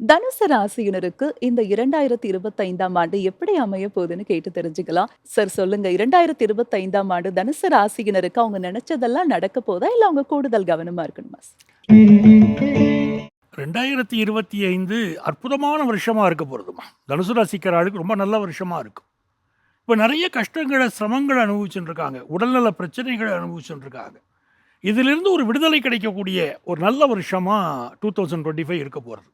தனுசு ராசியினருக்கு இந்த இரண்டாயிரத்தி இருபத்தி ஐந்தாம் ஆண்டு எப்படி அமைய போகுதுன்னு கேட்டு தெரிஞ்சுக்கலாம். சார் சொல்லுங்க. இரண்டாயிரத்தி இருபத்தி ஐந்தாம் ஆண்டு தனுசு ராசியினருக்கு அவங்க நினைச்சதெல்லாம் நடக்க போதா? இல்ல அவங்க கூடுதல் கவனமா இருக்கணுமா ரெண்டாயிரத்தி இருபத்தி ஐந்து அற்புதமான வருஷமாக இருக்க போகிறதுமா தனுசு ராசிக்காரர்களுக்கு ரொம்ப நல்ல வருஷமாக இருக்கும். இப்போ நிறைய கஷ்டங்களை சிரமங்களை அனுபவிச்சுட்டு இருக்காங்க உடல்நல பிரச்சனைகளை அனுபவிச்சுட்டு இருக்காங்க இதிலிருந்து ஒரு விடுதலை கிடைக்கக்கூடிய ஒரு நல்ல வருஷமாக டூ தௌசண்ட் டுவெண்ட்டி ஃபைவ் இருக்க போகிறது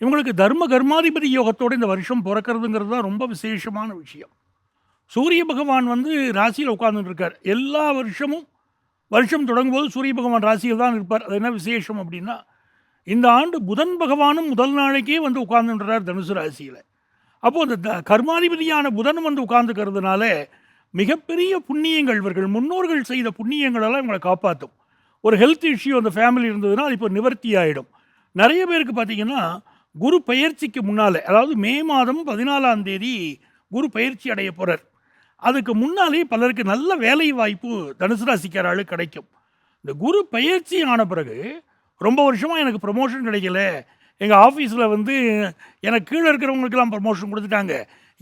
இவங்களுக்கு தர்ம கர்மாதிபதி யோகத்தோடு இந்த வருஷம் பிறக்கிறதுங்கிறது தான் ரொம்ப விசேஷமான விஷயம். சூரிய பகவான் வந்து ராசியில் உட்கார்ந்துட்டு இருக்கார். எல்லா வருஷமும் வருஷம் தொடங்கும் போது சூரிய பகவான் ராசியில் தான் இருப்பார். அது என்ன விசேஷம் அப்படின்னா இந்த ஆண்டு புதன் பகவானும் முதல் நாளைக்கே வந்து உட்கார்ந்துன்றார் தனுசு ராசியில். அப்போது அந்த த- கர்மாதிபதியான புதன் வந்து உட்கார்ந்துக்கிறதுனால மிகப்பெரிய புண்ணியங்கள் இவர்கள் முன்னோர்கள் செய்த புண்ணியங்களெல்லாம் இவங்களை காப்பாற்றும் ஒரு ஹெல்த் இஷ்யூ அந்த ஃபேமிலி இருந்ததுன்னா அது இப்போ நிவர்த்தி ஆகிடும் நிறைய பேருக்கு பார்த்தீங்கன்னா குரு பயிற்சிக்கு முன்னால் அதாவது மே மாதம் பதினாலாம் தேதி குரு பயிற்சி அடைய போகிறார் அதுக்கு முன்னாலே பலருக்கு நல்ல வேலை வாய்ப்பு தனுசு ராசிக்காராளு கிடைக்கும். இந்த குரு பயிற்சி ஆன பிறகு ரொம்ப வருஷமாக எனக்கு ப்ரமோஷன் கிடைக்கல. எங்கள் ஆஃபீஸில் வந்து எனக்கு கீழே இருக்கிறவங்களுக்கெல்லாம் ப்ரமோஷன் கொடுத்துட்டாங்க.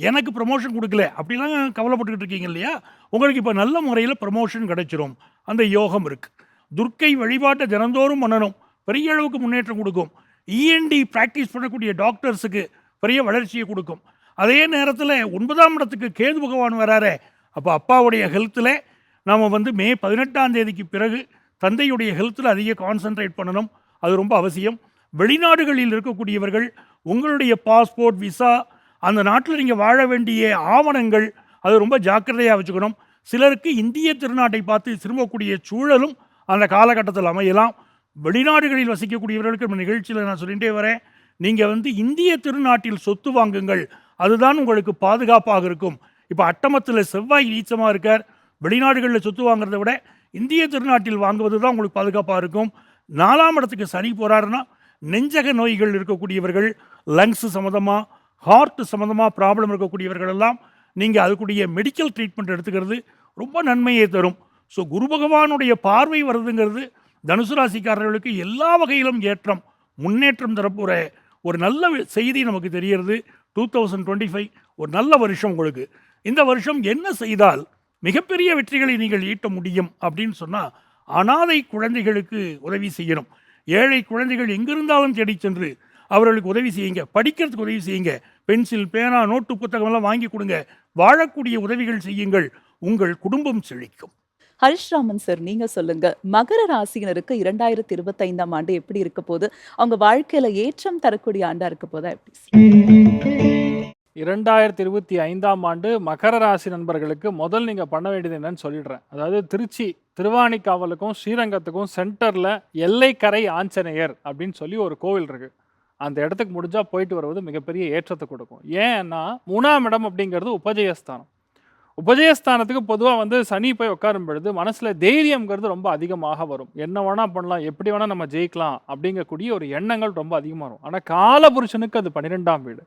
எனக்கு ப்ரமோஷன் கொடுக்கல. அப்படிலாம் கவலைப்பட்டுக்கிட்டு இருக்கீங்க இல்லையா? உங்களுக்கு இப்போ நல்ல முறையில் ப்ரமோஷன் கிடைச்சிரும். அந்த யோகம் இருக்குது துர்க்கை வழிபாட்டை தினந்தோறும் பண்ணணும். பெரிய அளவுக்கு முன்னேற்றம் கொடுக்கும். இஎன்டி ப்ராக்டிஸ் பண்ணக்கூடிய டாக்டர்ஸுக்கு பெரிய வளர்ச்சியை கொடுக்கும். அதே நேரத்தில் ஒன்பதாம் இடத்துக்கு கேது பகவான் வராரே அப்போ அப்பாவுடைய ஹெல்த்தில் நாம் வந்து மே பதினெட்டாம் தேதிக்கு பிறகு தந்தையுடைய ஹெல்த்தில் அதிக கான்சென்ட்ரேட் பண்ணணும். அது ரொம்ப அவசியம். வெளிநாடுகளில் இருக்கக்கூடியவர்கள் உங்களுடைய பாஸ்போர்ட் விசா அந்த நாட்டில் நீங்கள் வாழ வேண்டிய ஆவணங்கள் அது ரொம்ப ஜாக்கிரதையாக வச்சுக்கணும். சிலருக்கு இந்திய திருநாட்டை பார்த்து திரும்பக்கூடிய சூழலும் அந்த காலகட்டத்தில் அமையலாம். வெளிநாடுகளில் வசிக்கக்கூடியவர்களுக்கு நம்ம நிகழ்ச்சியில் நான் சொல்லிகிட்டே வரேன். நீங்கள் வந்து இந்திய திருநாட்டில் சொத்து வாங்குங்கள். அதுதான் உங்களுக்கு பாதுகாப்பாக இருக்கும். இப்போ அட்டமத்தில் செவ்வாய் நீச்சமாக இருக்கார். வெளிநாடுகளில் சொத்து வாங்குறத விட இந்திய திருநாட்டில் வாங்குவது தான் உங்களுக்கு பாதுகாப்பாக இருக்கும். நாலாம் இடத்துக்கு சனி போகிறாருன்னா நெஞ்சக நோய்கள் இருக்கக்கூடியவர்கள் லங்ஸ் சம்மந்தமாக ஹார்ட் சம்மந்தமாக ப்ராப்ளம் இருக்கக்கூடியவர்கள் எல்லாம் நீங்கள் அதுக்குடைய மெடிக்கல் ட்ரீட்மெண்ட் எடுத்துக்கிறது ரொம்ப நன்மையை தரும். ஸோ குரு பகவானுடைய பார்வை வருதுங்கிறது தனுசு ராசிக்காரர்களுக்கு எல்லா வகையிலும் ஏற்றம் முன்னேற்றம் தரப்போகிற ஒரு நல்ல செய்தி நமக்கு தெரிகிறது. டூ தௌசண்ட் டுவெண்ட்டி ஃபைவ் ஒரு நல்ல வருஷம் உங்களுக்கு. இந்த வருஷம் என்ன செய்தால் மிகப்பெரிய வெற்றிகளை நீங்கள் ஈட்ட முடியும் அப்படின்னு சொன்னால் அனாதை குழந்தைகளுக்கு உதவி செய்யணும். ஏழை குழந்தைகள் எங்கிருந்தாலும் தேடி சென்று அவர்களுக்கு உதவி செய்யுங்க. படிக்கிறதுக்கு உதவி செய்யுங்க. பென்சில் பேனா நோட்டு புத்தகமெல்லாம் வாங்கி கொடுங்க. வாழக்கூடிய உதவிகள் செய்யுங்கள். உங்கள் குடும்பம் செழிக்கும். ஹரிஷ்ராமன் சார் நீங்க சொல்லுங்க. மகர ராசியினருக்கு இரண்டாயிரத்தி இருபத்தி ஐந்தாம் ஆண்டு எப்படி இருக்க போது அவங்க வாழ்க்கையில ஏற்றம் தரக்கூடிய ஆண்டா இருக்க போதா எப்படி இரண்டாயிரத்தி இருபத்தி ஐந்தாம் ஆண்டு மகர ராசி நண்பர்களுக்கு முதல் நீங்கள் பண்ண வேண்டியது என்னன்னு சொல்லிடுறேன். அதாவது திருச்சி திருவாணிக்காவலுக்கும் ஸ்ரீரங்கத்துக்கும் சென்டரில் எல்லைக்கரை ஆஞ்சநேயர் அப்படின்னு சொல்லி ஒரு கோவில் இருக்குது அந்த இடத்துக்கு முடிஞ்சால் போயிட்டு வருவது மிகப்பெரிய ஏற்றத்தை கொடுக்கும். ஏன்னா மூணாம் இடம் அப்படிங்கிறது உபஜயஸ்தானம். உபஜயஸ்தானத்துக்கு பொதுவாக வந்து சனி போய் உட்காரும் பொழுது மனசில் தைரியம்ங்கிறது ரொம்ப அதிகமாக வரும். என்ன வேணால் பண்ணலாம் எப்படி வேணால் நம்ம ஜெயிக்கலாம் அப்படிங்கக்கூடிய ஒரு எண்ணங்கள் ரொம்ப அதிகமாக வரும். ஆனால் காலபுருஷனுக்கு அது பன்னிரெண்டாம் வீடு.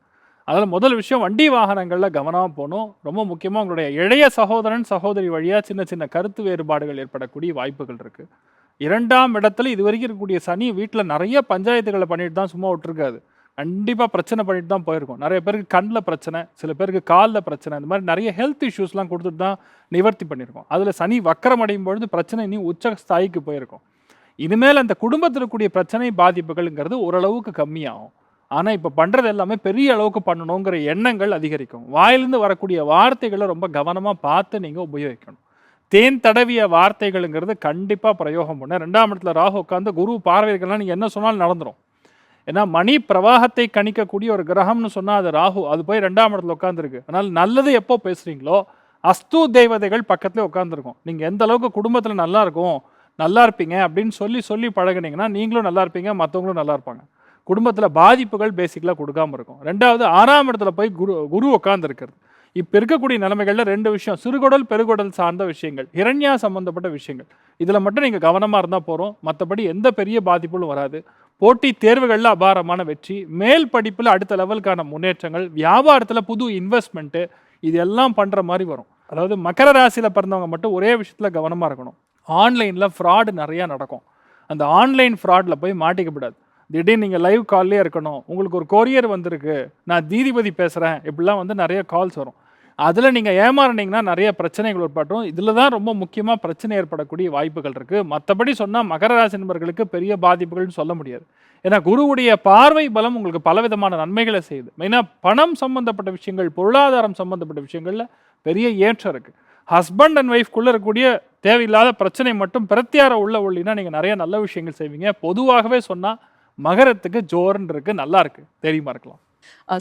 அதில் முதல் விஷயம் வண்டி வாகனங்களில் கவனமாக போகணும். ரொம்ப முக்கியமாக உங்களுடைய இளைய சகோதரன் சகோதரி வழியாக சின்ன சின்ன கருத்து வேறுபாடுகள் ஏற்படக்கூடிய வாய்ப்புகள் இருக்குது இரண்டாம் இடத்துல இது வரைக்கும் இருக்கக்கூடிய சனி வீட்டில் நிறைய பஞ்சாயத்துகளை பண்ணிட்டு தான் சும்மா விட்டுருக்காது கண்டிப்பாக பிரச்சனை பண்ணிட்டு தான் போயிருக்கோம். நிறைய பேருக்கு கண்ணில் பிரச்சனை சில பேருக்கு காலில் பிரச்சனை இந்த மாதிரி நிறைய ஹெல்த் இஷ்யூஸ்லாம் கொடுத்துட்டு தான் நிவர்த்தி பண்ணியிருக்கோம். அதில் சனி வக்கரம் அடையும் பொழுது பிரச்சனை இனி உச்ச ஸ்தாயிக்கு போயிருக்கும். இனிமேல் அந்த குடும்பத்தில் இருக்கக்கூடிய பிரச்சனை பாதிப்புகள்ங்கிறது ஓரளவுக்கு கம்மியாகும். ஆனால் இப்போ பண்ணுறது எல்லாமே பெரிய அளவுக்கு பண்ணணுங்கிற எண்ணங்கள் அதிகரிக்கும். வாயிலிருந்து வரக்கூடிய வார்த்தைகளை ரொம்ப கவனமாக பார்த்து நீங்கள் உபயோகிக்கணும். தேன் தடவிய வார்த்தைகளுங்கிறது கண்டிப்பாக பிரயோகம் பண்ண ரெண்டாம் இடத்துல ராகு உட்காந்து குரு பார்வைகள்லாம் நீங்கள் என்ன சொன்னாலும் நடந்துடும் ஏன்னா மணி பிரவாகத்தை கணிக்கக்கூடிய ஒரு கிரகம்னு சொன்னால் அது ராகு. அது போய் ரெண்டாம் இடத்துல உட்காந்துருக்கு அதனால் நல்லது எப்போ பேசுகிறீங்களோ அஸ்து தேவதைகள் பக்கத்தில் உட்காந்துருக்கும் நீங்கள் எந்த அளவுக்கு குடும்பத்தில் நல்லா இருக்கும் நல்லா இருப்பீங்க அப்படின்னு சொல்லி சொல்லி பழகுனீங்கன்னா நீங்களும் நல்லா இருப்பீங்க மற்றவங்களும் நல்லா இருப்பாங்க. குடும்பத்தில் பாதிப்புகள் பேசிக்கலாக கொடுக்காம இருக்கும். ரெண்டாவது ஆறாம் இடத்துல போய் குரு குரு உட்காந்துருக்கிறது இப்போ இருக்கக்கூடிய நிலைமைகளில் ரெண்டு விஷயம். சிறுகுடல் பெருகுடல் சார்ந்த விஷயங்கள். இரண்யா சம்பந்தப்பட்ட விஷயங்கள். இதில் மட்டும் நீங்கள் கவனமாக இருந்தால் போகிறோம் மற்றபடி எந்த பெரிய பாதிப்புகளும் வராது. போட்டி தேர்வுகளில் அபாரமான வெற்றி. மேல் படிப்பில் அடுத்த லெவலுக்கான முன்னேற்றங்கள். வியாபாரத்தில் புது இன்வெஸ்ட்மெண்ட்டு இது எல்லாம் பண்ணுற மாதிரி வரும். அதாவது மகர ராசியில் பிறந்தவங்க மட்டும் ஒரே விஷயத்தில் கவனமாக இருக்கணும். ஆன்லைனில் ஃப்ராடு நிறையா நடக்கும். அந்த ஆன்லைன் ஃப்ராடில் போய் மாட்டிக்கப்படாது திடீர்னு நீங்கள் லைவ் கால்லே இருக்கணும். உங்களுக்கு ஒரு கொரியர் வந்திருக்கு. நான் தீதிபதி பேசுகிறேன் இப்படிலாம் வந்து நிறைய கால்ஸ் வரும். அதில் நீங்கள் ஏமாறினீங்கன்னா நிறைய பிரச்சனைகள் ஏற்பட்டும் இதில் தான் ரொம்ப முக்கியமாக பிரச்சனை ஏற்படக்கூடிய வாய்ப்புகள் இருக்குது மற்றபடி சொன்னால் மகர ராசி நண்பர்களுக்கு பெரிய பாதிப்புகள்னு சொல்ல முடியாது. ஏன்னா குருவுடைய பார்வை பலம் உங்களுக்கு பலவிதமான நன்மைகளை செய்யுது. மெயினாக பணம் சம்மந்தப்பட்ட விஷயங்கள் பொருளாதாரம் சம்மந்தப்பட்ட விஷயங்களில் பெரிய ஏற்றம் இருக்குது ஹஸ்பண்ட் அண்ட் ஒய்ஃப்குள்ளே இருக்கக்கூடிய தேவையில்லாத பிரச்சனை மட்டும் பிரத்தியார உள்ள ஒள்ளினா நீங்கள் நிறைய நல்ல விஷயங்கள் செய்வீங்க. பொதுவாகவே சொன்னால் மகரத்துக்கு ஜோர்ன்னு இருக்கு நல்லா இருக்கு. தெரியுமா இருக்கலாம்.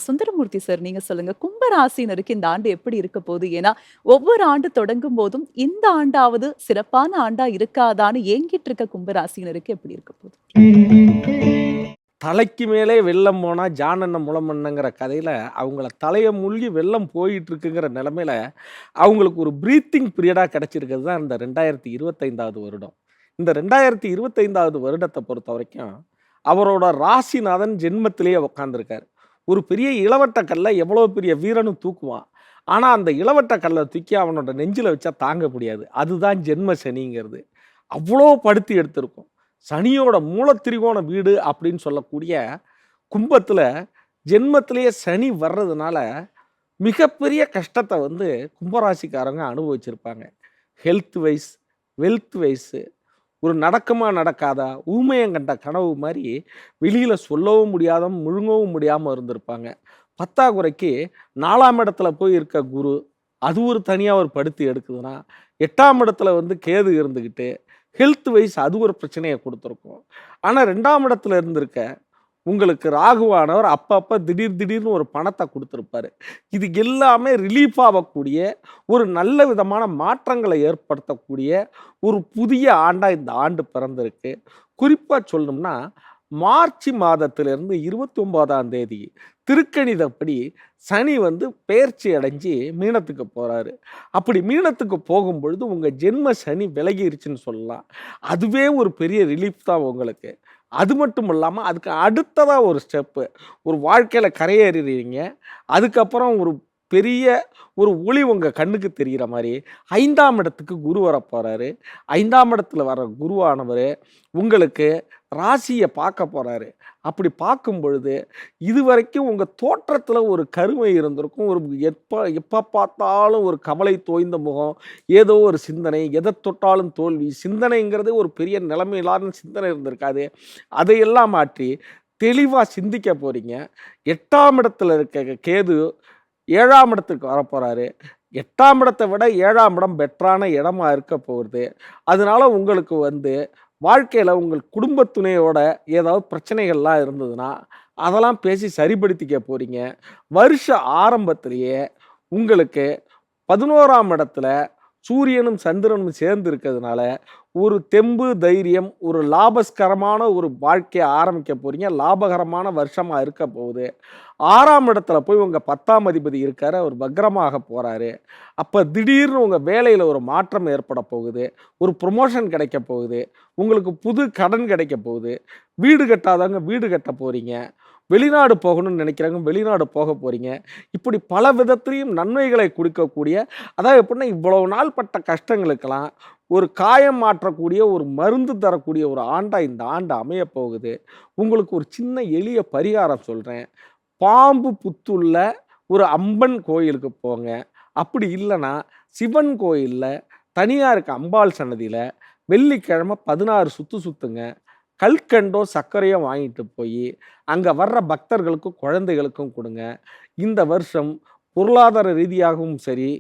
சுந்தரமூர்த்தி சார் நீங்க சொல்லுங்க கும்ப ராசினருக்கு இந்த ஆண்டு எப்படி இருக்க போகுது? ஏன்னா ஒவ்வொரு ஆண்டு தொடங்கும் போதும் இந்த ஆண்டாவது சிறப்பான ஆண்டா இருக்காதான்னு ஏங்கிட்டு இருக்க கும்ப ராசினருக்கு எப்படி இருக்க போகுது? தலைக்கு மேலே வெள்ளம் போனால் ஜானண்ண முளமண்ணங்கிற கதையில் அவங்கள தலையை மூழ்கி வெள்ளம் போயிட்டு இருக்குங்கிற நிலமையில அவங்களுக்கு ஒரு ப்ரீத்திங் பீரியடாக கிடச்சிருக்கிறது தான் இந்த ரெண்டாயிரத்தி இருபத்தைந்தாவது வருடம். இந்த ரெண்டாயிரத்தி இருபத்தைந்தாவது வருடத்தை பொறுத்த வரைக்கும் அவரோட ராசிநாதன் ஜென்மத்திலேயே உக்காந்துருக்கார். ஒரு பெரிய இளவட்ட கல்லை எவ்வளோ பெரிய வீரனும் தூக்குவான். ஆனால் அந்த இளவட்ட கல்லை தூக்கி அவனோட நெஞ்சில் வச்சா தாங்க முடியாது. அதுதான் ஜென்ம சனிங்கிறது. அவ்வளோ படுத்தி எடுத்திருக்கும். சனியோட மூலத்திரிகோண வீடு அப்படின்னு சொல்லக்கூடிய கும்பத்தில் ஜென்மத்திலேயே சனி வர்றதுனால மிகப்பெரிய கஷ்டத்தை வந்து கும்பராசிக்காரங்க அனுபவிச்சிருப்பாங்க. ஹெல்த் வைஸ் வெல்த் வைஸு ஒரு நடக்குமா நடக்காதா? ஊமையங்கண்ட கனவு மாதிரி வெளியில் சொல்லவும் முடியாத முழுங்கவும் முடியாமல் இருந்திருப்பாங்க. பத்தாக்குறைக்கு நாலாம் இடத்துல போய் இருக்க குரு அது ஒரு தனியாக ஒரு படுத்தி எடுக்குதுன்னா எட்டாம் இடத்துல வந்து கேது இருந்துக்கிட்டு ஹெல்த் வைஸ் அது ஒரு பிரச்சனையை கொடுத்துருக்கும். ஆனால் ரெண்டாம் இடத்துல இருந்திருக்க உங்களுக்கு ராகுவானவர் அப்பப்போ திடீர் திடீர்னு ஒரு பணத்தை கொடுத்துருப்பாரு. இது எல்லாமே ரிலீஃப் ஆகக்கூடிய ஒரு நல்ல விதமான மாற்றங்களை ஏற்படுத்தக்கூடிய ஒரு புதிய ஆண்டாக இந்த ஆண்டு பிறந்திருக்கு. குறிப்பாக சொல்லணும்னா மார்ச் மாதத்திலிருந்து இருபத்தி ஒன்பதாம் தேதி திருக்கணிதப்படி சனி வந்து பெயர்ச்சி அடைஞ்சு மீனத்துக்கு போகிறாரு அப்படி மீனத்துக்கு போகும்பொழுது உங்கள் ஜென்ம சனி விலகிருச்சுன்னு சொல்லலாம். அதுவே ஒரு பெரிய ரிலீஃப் தான் உங்களுக்கு. அது மட்டும் இல்லாமல் அதுக்கு அடுத்ததாக ஒரு ஸ்டெப்பு ஒரு வாழ்க்கையில் கரையேறிடுவீங்க அதுக்கப்புறம் ஒரு பெரிய ஒரு ஒளி உங்கள் கண்ணுக்கு தெரிகிற மாதிரி ஐந்தாம் இடத்துக்கு குரு வர போகிறாரு ஐந்தாம் இடத்துல வர குருவானவர் உங்களுக்கு ராசியை பார்க்க போகிறாரு அப்படி பார்க்கும் பொழுது இது வரைக்கும் உங்கள் தோற்றத்தில் ஒரு கருமை இருந்திருக்கும். ஒரு எப்போ எப்போ பார்த்தாலும் ஒரு கவலை தோய்ந்த முகம் ஏதோ ஒரு சிந்தனை எதை தொட்டாலும் தோல்வி சிந்தனைங்கிறது ஒரு பெரிய நிலைமையிலான சிந்தனை இருந்திருக்காது. அதையெல்லாம் மாற்றி தெளிவாக சிந்திக்க போகிறீங்க எட்டாம் இடத்துல இருக்க கேது ஏழாம் இடத்துக்கு வரப்போகிறாரு எட்டாம் இடத்தை விட ஏழாம் இடம் பெட்டரான இடமா இருக்க போகுது. அதனால உங்களுக்கு வந்து வாழ்க்கையில் உங்கள் குடும்ப துணையோட ஏதாவது பிரச்சனைகள்லாம் இருந்ததுன்னா அதெல்லாம் பேசி சரிப்படுத்திக்க போகிறீங்க வருஷ ஆரம்பத்திலேயே உங்களுக்கு பதினோராம் இடத்துல சூரியனும் சந்திரனும் சேர்ந்து இருக்கிறதுனால ஒரு தெம்பு தைரியம் ஒரு லாபஸ்கரமான ஒரு வாழ்க்கையை ஆரம்பிக்க போகிறீங்க லாபகரமான வருஷமாக இருக்க போகுது. ஆறாம் இடத்துல போய் உங்கள் பத்தாம் அதிபதி இருக்கார். அவர் பக்ரமாக போகிறாரு அப்போ திடீர்னு உங்கள் வேலையில் ஒரு மாற்றம் ஏற்பட போகுது. ஒரு ப்ரொமோஷன் கிடைக்க போகுது. உங்களுக்கு புது கடன் கிடைக்க போகுது. வீடு கட்டாதவங்க வீடு கட்ட போகிறீங்க வெளிநாடு போகணும்னு நினைக்கிறாங்க வெளிநாடு போக போகிறீங்க இப்படி பல விதத்திலையும் நன்மைகளை கொடுக்கக்கூடிய அதாவது எப்படின்னா இவ்வளவு நாள் பட்ட கஷ்டங்களுக்கெல்லாம் ஒரு காயம் மாற்றக்கூடிய ஒரு மருந்து தரக்கூடிய ஒரு ஆண்டாக இந்த ஆண்டு அமைய போகுது. உங்களுக்கு ஒரு சின்ன எளிய பரிகாரம் சொல்கிறேன் பாம்பு புத்துள்ள ஒரு அம்பன் கோயிலுக்கு போங்க. அப்படி இல்லைன்னா சிவன் கோயிலில் தனியாக இருக்க அம்பாள் சன்னதியில் வெள்ளிக்கிழமை பதினாறு சுற்று சுற்றுங்க கல்கண்டோ சர்க்கரையோ வாங்கிட்டு போய் அங்கே வர்ற பக்தர்களுக்கும் குழந்தைகளுக்கும் கொடுங்க. இந்த வருஷம் பொருளாதார ரீதியாகவும் சரி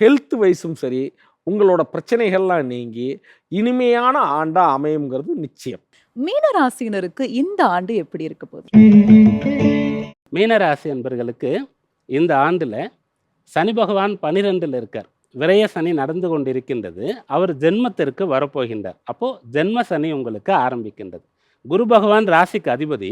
ஹெல்த் வைஸும் சரி உங்களோட பிரச்சனைகள்லாம் நீங்கி இனிமையான ஆண்டா அமையுங்கிறது நிச்சயம். மீன ராசினருக்கு இந்த ஆண்டு எப்படி இருக்க போகுது? மீனராசி என்பர்களுக்கு இந்த ஆண்டில் சனி பகவான் பனிரெண்டில் இருக்கார். விரய சனி நடந்து கொண்டிருக்கின்றது. அவர் ஜென்மத்திற்கு வரப்போகின்றார். அப்போது ஜென்ம சனி உங்களுக்கு ஆரம்பிக்கின்றது. குரு பகவான் ராசிக்கு அதிபதி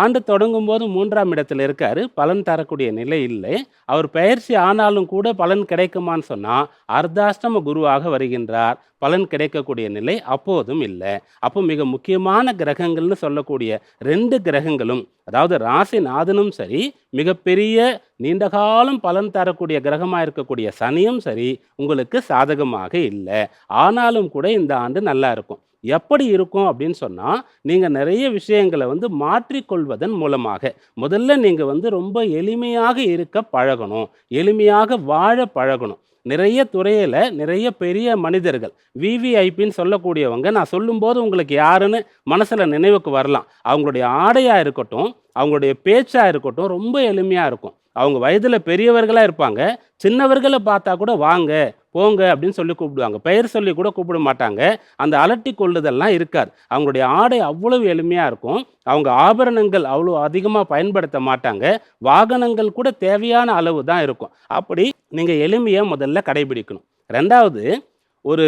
ஆண்டு தொடங்கும் போது மூன்றாம் இடத்தில் இருக்கார். பலன் தரக்கூடிய நிலை இல்லை. அவர் பயிற்சி ஆனாலும் கூட பலன் கிடைக்குமான்னு சொன்னால் அர்த்தாஷ்டம குருவாக வருகின்றார். பலன் கிடைக்கக்கூடிய நிலை அப்போதும் இல்லை. அப்போ மிக முக்கியமான கிரகங்கள்னு சொல்லக்கூடிய ரெண்டு கிரகங்களும் அதாவது ராசி நாதனும் சரி மிகப்பெரிய நீண்டகாலம் பலன் தரக்கூடிய கிரகமாக இருக்கக்கூடிய சனியும் சரி உங்களுக்கு சாதகமாக இல்லை. ஆனாலும் கூட இந்த ஆண்டு நல்லா இருக்கும். எப்படி இருக்கும் அப்படின்னு சொன்னால் நீங்கள் நிறைய விஷயங்களை வந்து மாற்றிக்கொள்வதன் மூலமாக. முதல்ல நீங்கள் வந்து ரொம்ப எளிமையாக இருக்க பழகணும். எளிமையாக வாழ பழகணும். நிறைய துறையில் நிறைய பெரிய மனிதர்கள் விவிஐபின்னு சொல்லக்கூடியவங்க நான் சொல்லும்போது உங்களுக்கு யாருன்னு மனசில் நினைவுக்கு வரலாம். அவங்களுடைய ஆடையாக இருக்கட்டும் அவங்களுடைய பேச்சாக இருக்கட்டும் ரொம்ப எளிமையாக இருக்கும். அவங்க வயதில் பெரியவர்களாக இருப்பாங்க. சின்னவர்களை பார்த்தா கூட வாங்க போங்க அப்படின்னு சொல்லி கூப்பிடுவாங்க. பெயர் சொல்லி கூட கூப்பிட மாட்டாங்க. அந்த அலட்டி கொள்ளுதெல்லாம் இருக்காது. அவங்களுடைய ஆடை அவ்வளவு எளிமையாக இருக்கும். அவங்க ஆபரணங்கள் அவ்வளோ அதிகமாக பயன்படுத்த மாட்டாங்க. வாகனங்கள் கூட தேவையான அளவு தான் இருக்கும். அப்படி நீங்கள் எளிமையை முதல்ல கடைபிடிக்கணும். ரெண்டாவது ஒரு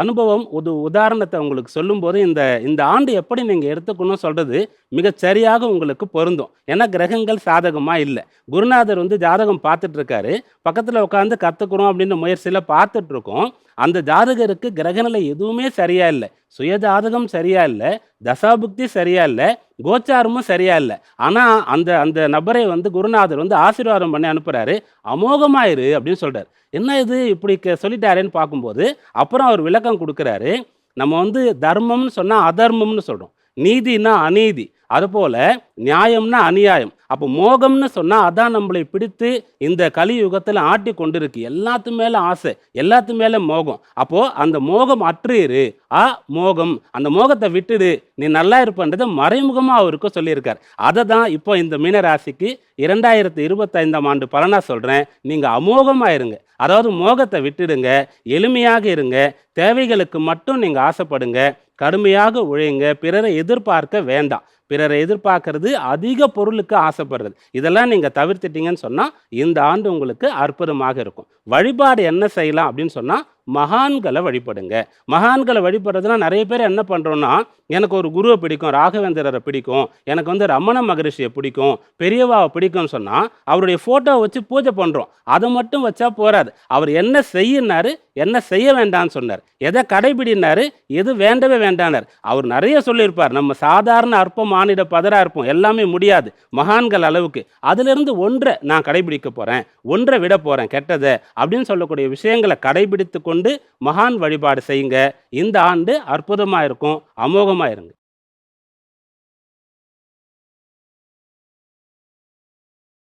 அனுபவம் ஒரு உதாரணத்தை உங்களுக்கு சொல்லும்போது இந்த இந்த ஆண்டு எப்படி நீங்கள் எடுத்துக்கணும் சொல்கிறது மிகச் சரியாக உங்களுக்கு பொருந்தும். ஏன்னா கிரகங்கள் சாதகமாக இல்லை. குருநாதர் வந்து ஜாதகம் பார்த்துட்ருக்காரு பக்கத்தில் உட்காந்து கற்றுக்குறோம் அப்படின்னு முயற்சியில் பார்த்துட்ருக்கோம் அந்த ஜாதகருக்கு கிரகநிலை எதுவுமே சரியா இல்லை. சுய ஜாதகம் சரியா இல்லை. தசாபுக்தி சரியா இல்லை. கோச்சாரமும் சரியா இல்லை. ஆனால் அந்த அந்த நபரை வந்து குருநாதர் வந்து ஆசீர்வாதம் பண்ணி அனுப்புகிறாரு அமோகமாயிரு அப்படின்னு சொல்கிறார் என்ன இது இப்படி க- சொல்லிட்டாரேன்னு பார்க்கும்போது அப்புறம் அவர் விளக்கம் கொடுக்குறாரு. நம்ம வந்து தர்மம்னு சொன்னால் அதர்மம்னு சொல்கிறோம் நீதினா அநீதி. அதுபோல் நியாயம்னா அநியாயம். அப்போ மோகம்னு சொன்னால் அதான் நம்மளை பிடித்து இந்த கலியுகத்தில் ஆட்டி கொண்டிருக்கு. எல்லாத்து மேலே ஆசை எல்லாத்து மேலே மோகம். அப்போது அந்த மோகம் அற்றுரு ஆ மோகம் அந்த மோகத்தை விட்டுடு. நீ நல்லா இருப்பன்றதை மறைமுகமாக அவருக்கு சொல்லியிருக்கார். அதை தான் இப்போ இந்த மீனராசிக்கு இரண்டாயிரத்தி இருபத்தைந்தாம் ஆண்டு பலனாக சொல்கிறேன் நீங்கள் அமோகமாக இருங்க அதாவது மோகத்தை விட்டுடுங்க எளிமையாக இருங்க தேவைகளுக்கு மட்டும் நீங்கள் ஆசைப்படுங்க கடுமையாக உழையுங்க பிறரை எதிர்பார்க்க வேண்டாம். பிறரை எதிர்பார்க்கறது அதிக பொருளுக்கு ஆசைப்படுறது. இதெல்லாம் நீங்கள் தவிர்த்துட்டீங்கன்னு சொன்னால் இந்த ஆண்டு உங்களுக்கு அற்புதமாக இருக்கும். வழிபாடு என்ன செய்யலாம் அப்படின்னு சொன்னால் மகான்களை வழிபடுங்க. மகான்களை வழிபடுறதுனா நிறைய பேர் என்ன பண்ணுறோன்னா எனக்கு ஒரு குருவை பிடிக்கும் ராகவேந்திரரை பிடிக்கும் எனக்கு வந்து ரமண மகரிஷியை பிடிக்கும் பெரியவாவை பிடிக்கும்னு சொன்னால் அவருடைய ஃபோட்டோவை வச்சு பூஜை பண்ணுறோம் அதை மட்டும் வச்சா போகாது அவர் என்ன செய்யினார் என்ன செய்ய வேண்டாம்னு சொன்னார். எதை கடைபிடினார்? எது வேண்டவே வேண்டானார். அவர் நிறைய சொல்லியிருப்பார். நம்ம சாதாரண அற்ப மானிட பதராக இருப்போம். எல்லாமே முடியாது. மகான்கள் அளவுக்கு. அதிலிருந்து ஒன்றை நான் கடைபிடிக்க போகிறேன் ஒன்றை விட போகிறேன் கெட்டதை அப்படின்னு சொல்லக்கூடிய விஷயங்களை கடைபிடித்து கொண்டு மகான் வழிபாடு செய்யுங்க. இந்த ஆண்டு அற்புதமாக இருக்கும் அமோகமாக இருங்க